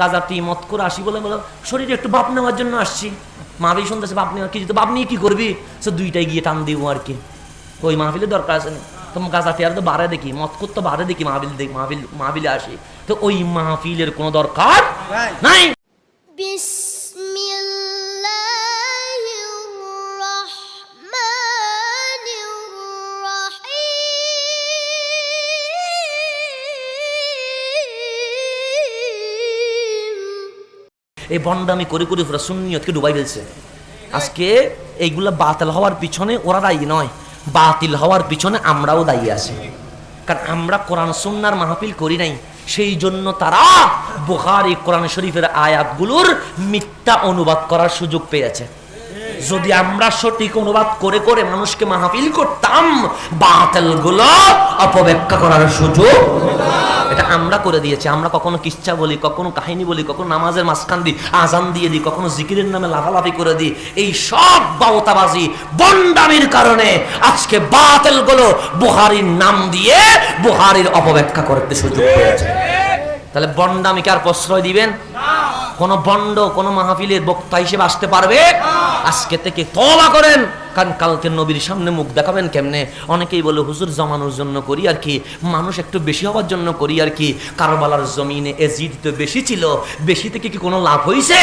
গাজাটি মত করে আসি বলে বলো শরীরে একটু বাপ নেওয়ার জন্য আসছি। মাহফিল শুনতেছে বাপ নেওয়া কি? তো বাপ নিয়ে কি করবি? সে দুইটাই গিয়ে টান দিব আর কি। ওই মাহফিলের দরকার আছে না। তো গাজাটি আর তো বাড়ে দেখি মত করতে বাড়ে দেখি মাহফিল দেখি মাহফিল মাহফিলে আসি। তো ওই মাহফিলের কোনো দরকার নাই। এই বন্ডামি করে করে পুরো সুন্নিয়তকে ডুবাই ফেলছে। আজকে এইগুলা বাতিল হওয়ার পিছনে ওরা দায়ী নয়। বাতিল হওয়ার পিছনে আমরাও দায়ী আছি। কারণ আমরা কোরআন সুন্নার মাহফিল করি নাই। সেই জন্য তারা বুখারি কোরআন শরীফের আয়াতগুলোর মিথ্যা অনুবাদ করার সুযোগ পেয়েছে। যদি আমরা সঠিক অনুবাদ করে করে মানুষকে মাহফিল করতাম, বাতিলগুলো অপব্যাখ্যা করার সুযোগ এটা আমরা করে দিয়েছি আমরা কখনো কিচ্ছা বলি কখনো কাহিনী বলি কখনো নামাজের মাঝখান দিই আজান দিয়ে দিই কখনো জিকিরের নামে লাফালাফি করে দিই। এই সব বাউতাবাজি বন্ডামির কারণে আজকে বাতিলগুলো বুহারির নাম দিয়ে বুহারির অপব্যাখ্যা করতে সুযোগ পেয়েছে। তাহলে বন্ডামিকে আর প্রশ্রয় দিবেন? কোন বন্ড কোন মাহফিলের বক্তা হিসেবে আসতে পারবে? আজকে থেকে তবা করেন। কারণ কালকে নবীর সামনে মুখ দেখাবেন কেমনে? অনেকেই বলে, হুজুর, জমানোর জন্য করি আর কি। মানুষ একটু বেশি হওয়ার জন্য করি আর কি। কারবালার জমিনে এজিদ তো বেশি ছিল। বেশি থেকে কি কোনো লাভ হইছে?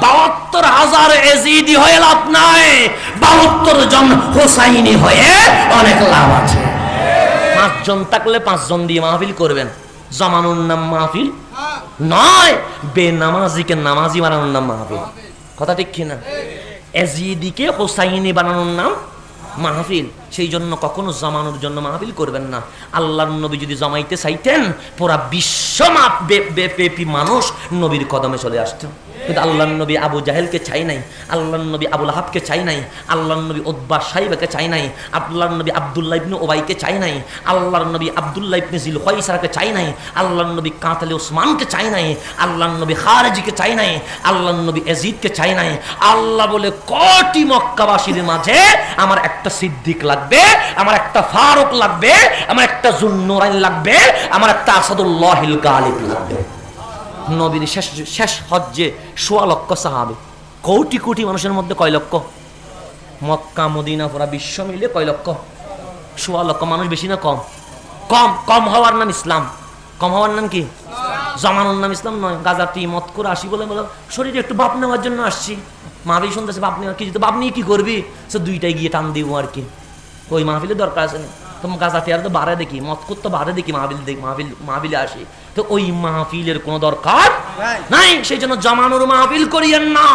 বাহাত্তর হাজার এজিদি হয়ে লাভ নাই। বাহাত্তর জন হোসাইনি হয়ে অনেক লাভ আছে। পাঁচজন থাকলে পাঁচজন দিয়ে মাহফিল করবেন। জমানোর নাম মাহফিল নয়। বেনামাজিকে নামাজি বানানোর নাম মাহফিল। কথা ঠিক কিনা? এজিদিকে হোসাইনি বানানোর নাম মাহফিল। সেই জন্য কখনো জমানোর জন্য মাহফিল করবেন না। আল্লাহর নবী যদি জমাইতে চাইতেন, পুরা বিশ্বমাপ ব্যাপী মানুষ নবীর কদমে চলে আসতো। কিন্তু আল্লাহ নবী আবু জাহেলকে চাই নাই আল্লাহ নবী আবুল আহাবকে চাই নাই আল্লাহ নবী উদ্বা সাহিবাকে চাই নাই আল্লাহ নবী আবদুল্লাহ ইবনে ওবাইকে চাই নাই, আল্লাহর নবী আবদুল্লাহ ইবনে জিল খয়সারকে চাই নাই আল্লাহ নবী কাতালে ওসমানকে চাই নাই আল্লাহ নবী খারেজিকে চাই নাই আল্লাহ নবী এজিদকে চাই নাই। আল্লাহ বলে কটি মক্কাবাসীর মাঝে আমার একটা সিদ্দিক লাগবে, আমার একটা ফারুক লাগবে, আমার একটা জুন্নুরাইন লাগবে, আমার একটা আসাদুল্লাহিল গালিব লাগবে। নবীর শেষ শেষ হজ্জে সোয়া লক্ষ সাহাবে। কোটি কোটি মানুষের মধ্যে কয় লক্ষ? মক্কা, মদিনা, পুরা বিশ্ব মিলে কয় লক্ষ? সোয়া লক্ষ মানুষ বেশি না কম? কম কম হওয়ার নাম ইসলাম। কম হওয়ার নাম কি? জমানোর নাম ইসলাম নয়। গাজাটি মত করে আসি বলে বলো শরীরে একটু বাপ নেওয়ার জন্য আসছি। মাহবি শুনতেছে বাপ নেওয়া কি বাপ নিয়ে কি করবি? সে দুইটাই গিয়ে টান দিব আর কি। ওই মাহফিলের দরকার আছে না? তো গাজা ফেয়ার তো বাড়ে দেখি মত তো বাড়ে দেখি মাহবিল দেখি মাহবিল মাহবিলে আসে। তো ওই মাহফিলের কোনো দরকার নাই সেই জন্য জমানোর মাহফিল করিয়েন না।